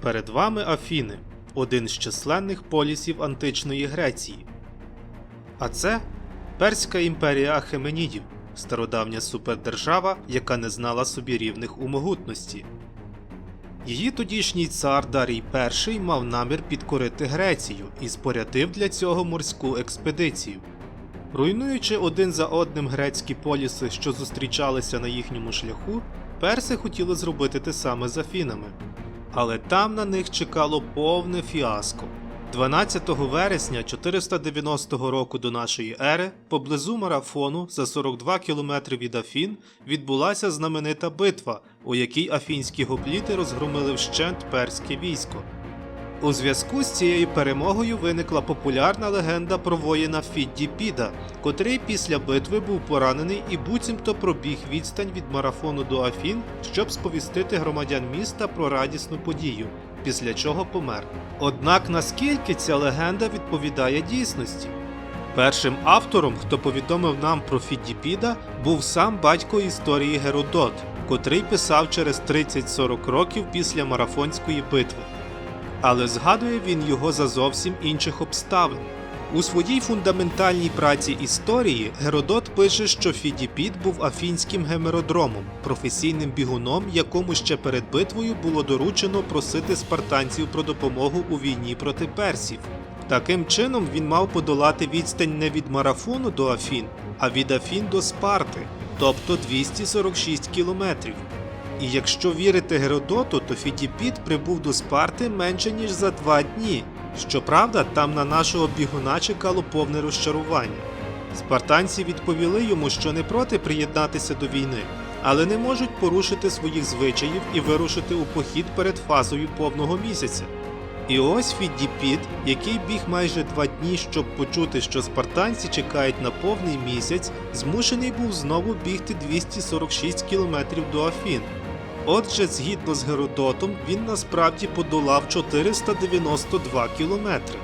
Перед вами Афіни, один з численних полісів античної Греції. А це Перська імперія Ахеменідів, стародавня супердержава, яка не знала собі рівних у могутності. Її тодішній цар Дарій І мав намір підкорити Грецію і спорядив для цього морську експедицію. Руйнуючи один за одним грецькі поліси, що зустрічалися на їхньому шляху, перси хотіли зробити те саме з Афінами. Але там на них чекало повне фіаско. 12 вересня 490 року до нашої ери поблизу марафону за 42 кілометри від Афін відбулася знаменита битва, у якій афінські гопліти розгромили вщент перське військо. У зв'язку з цією перемогою виникла популярна легенда про воїна Фіддіпіда, котрий після битви був поранений і буцімто пробіг відстань від марафону до Афін, щоб сповістити громадян міста про радісну подію, після чого помер. Однак наскільки ця легенда відповідає дійсності? Першим автором, хто повідомив нам про Фіддіпіда, був сам батько історії Геродот, котрий писав через 30-40 років після марафонської битви але згадує він його за зовсім інших обставин. У своїй фундаментальній праці історії Геродот пише, що Фідіпід був афінським гемеродромом, професійним бігуном, якому ще перед битвою було доручено просити спартанців про допомогу у війні проти персів. Таким чином він мав подолати відстань не від марафону до Афін, а від Афін до Спарти, тобто 246 кілометрів. І якщо вірити Геродоту, то Фідіпід прибув до Спарти менше ніж за два дні. Щоправда, там на нашого бігуна чекало повне розчарування. Спартанці відповіли йому, що не проти приєднатися до війни, але не можуть порушити своїх звичаїв і вирушити у похід перед фазою повного місяця. І ось Фідіпід, який біг майже два дні, щоб почути, що спартанці чекають на повний місяць, змушений був знову бігти 246 кілометрів до Афін. Отже, згідно з Геродотом, він насправді подолав 492 кілометри.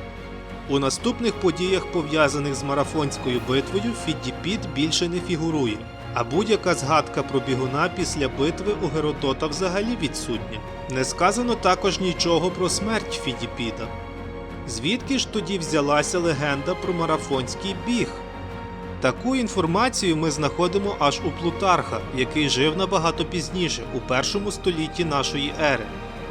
У наступних подіях, пов'язаних з марафонською битвою, Фіддіпід більше не фігурує, а будь-яка згадка про бігуна після битви у Геродота взагалі відсутня. Не сказано також нічого про смерть Фідіпіда. Звідки ж тоді взялася легенда про марафонський біг? Таку інформацію ми знаходимо аж у Плутарха, який жив набагато пізніше, у першому столітті нашої ери.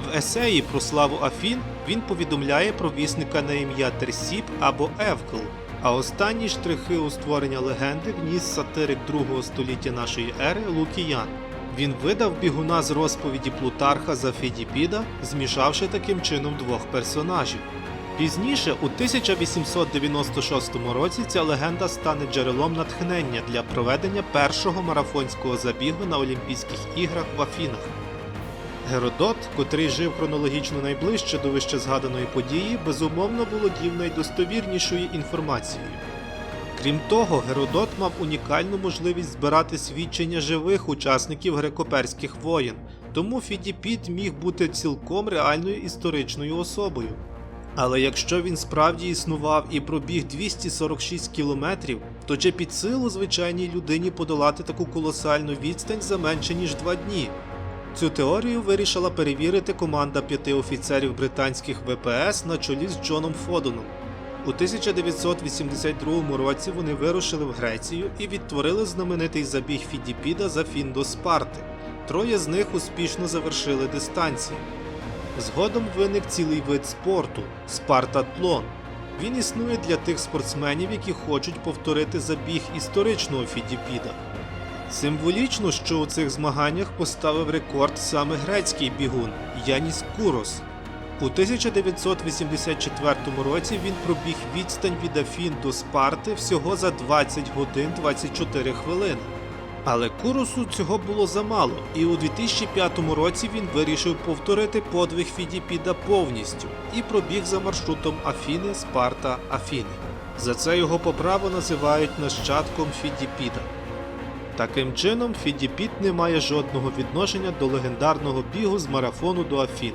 В есеї про славу Афін він повідомляє про вісника на ім'я Терсіп або Евкл, а останні штрихи у створення легенди вніс сатирик другого століття нашої ери Лукіян. Він видав бігуна з розповіді Плутарха за Фідіпіда, змішавши таким чином двох персонажів. Пізніше, у 1896 році, ця легенда стане джерелом натхнення для проведення першого марафонського забігу на Олімпійських іграх в Афінах. Геродот, котрий жив хронологічно найближче до вище згаданої події, безумовно володів найдостовірнішою інформацією. Крім того, Геродот мав унікальну можливість збирати свідчення живих учасників греко-перських воєн, тому Фідіпід міг бути цілком реальною історичною особою. Але якщо він справді існував і пробіг 246 кілометрів, то чи під силу звичайній людині подолати таку колосальну відстань за менше ніж два дні? Цю теорію вирішила перевірити команда п'яти офіцерів британських ВПС на чолі з Джоном Фодоном. У 1982 році вони вирушили в Грецію і відтворили знаменитий забіг Фідіпіда за Фін до Спарти. Троє з них успішно завершили дистанцію. Згодом виник цілий вид спорту спартатлон. Він існує для тих спортсменів, які хочуть повторити забіг історичного Фідіпіда. Символічно, що у цих змаганнях поставив рекорд саме грецький бігун Яніс Курос. У 1984 році він пробіг відстань від Афін до Спарти всього за 20 годин 24 хвилини. Але Куросу цього було замало, і у 2005 році він вирішив повторити подвиг Фідіпіда повністю і пробіг за маршрутом Афіни, Спарта, Афіни. За це його по праву називають нащадком Фідіпіда. Таким чином, Фідіпід не має жодного відношення до легендарного бігу з марафону до Афін.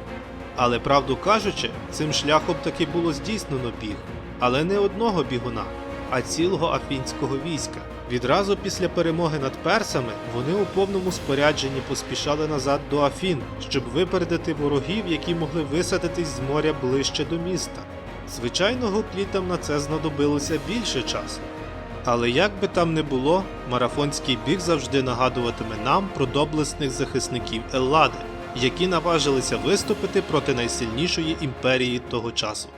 Але правду кажучи, цим шляхом таки було здійснено біг, але не одного бігуна, а цілого афінського війська. Відразу після перемоги над персами вони у повному спорядженні поспішали назад до Афін, щоб випередити ворогів, які могли висадитись з моря ближче до міста. Звичайно, гоплітам на це знадобилося більше часу. Але як би там не було, марафонський біг завжди нагадуватиме нам про доблесних захисників Еллади, які наважилися виступити проти найсильнішої імперії того часу.